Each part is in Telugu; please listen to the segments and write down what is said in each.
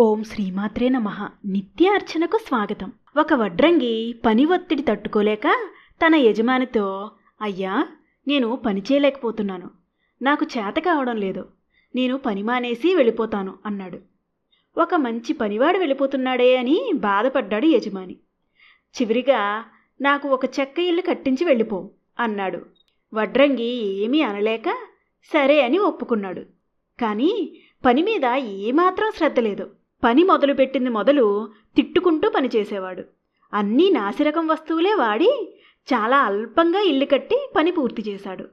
ఓం శ్రీమాత్రే నమ. నిత్య అర్చనకు స్వాగతం. ఒక వడ్రంగి పని ఒత్తిడి తట్టుకోలేక తన యజమానితో అయ్యా నేను పని చేయలేకపోతున్నాను. నాకు చేత కావడం లేదు. నేను పని మానేసి వెళ్ళిపోతాను అన్నాడు. ఒక మంచి పనివాడు వెళ్ళిపోతున్నాడే అని బాధపడ్డాడు యజమాని. చివరిగా నాకు ఒక చెక్క ఇల్లు కట్టించి వెళ్ళిపో అన్నాడు. వడ్రంగి ఏమీ అనలేక సరే అని ఒప్పుకున్నాడు. కానీ పని మీద ఏమాత్రం శ్రద్ధ లేదు. పని మొదలుపెట్టింది మొదలు తిట్టుకుంటూ పనిచేసేవాడు. అన్నీ నాసిరకం వస్తువులే వాడి చాలా అల్పంగా ఇల్లు కట్టి పని పూర్తి చేశాడు.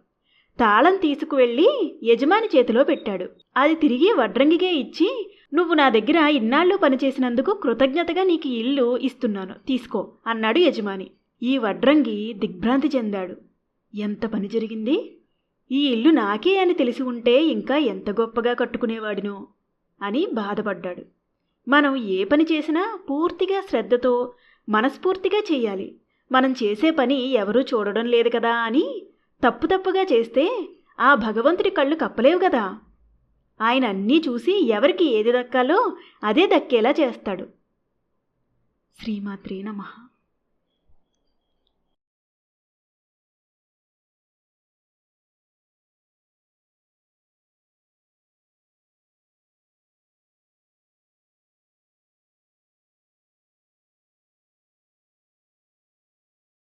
తాళం తీసుకువెళ్ళి యజమాని చేతిలో పెట్టాడు. అది తిరిగి వడ్రంగికే ఇచ్చి నువ్వు నా దగ్గర ఇన్నాళ్ళు పనిచేసినందుకు కృతజ్ఞతగా నీకు ఇల్లు ఇస్తున్నాను. తీసుకో అన్నాడు యజమాని. ఈ వడ్రంగి దిగ్భ్రాంతి చెందాడు. ఎంత పని జరిగింది? ఈ ఇల్లు నాకే అని తెలిసి ఉంటే ఇంకా ఎంత గొప్పగా కట్టుకునేవాడినో అని బాధపడ్డాడు. మనం ఏ పని చేసినా పూర్తిగా శ్రద్ధతో మనస్ఫూర్తిగా చేయాలి. మనం చేసే పని ఎవరూ చూడడం లేదు కదా అని తప్పు తప్పుగా చేస్తే ఆ భగవంతుడి కళ్ళు కప్పలేవు కదా. ఆయన అన్నీ చూసి ఎవరికి ఏది దక్కాలో అదే దక్కేలా చేస్తాడు. శ్రీమాత్రే నమః.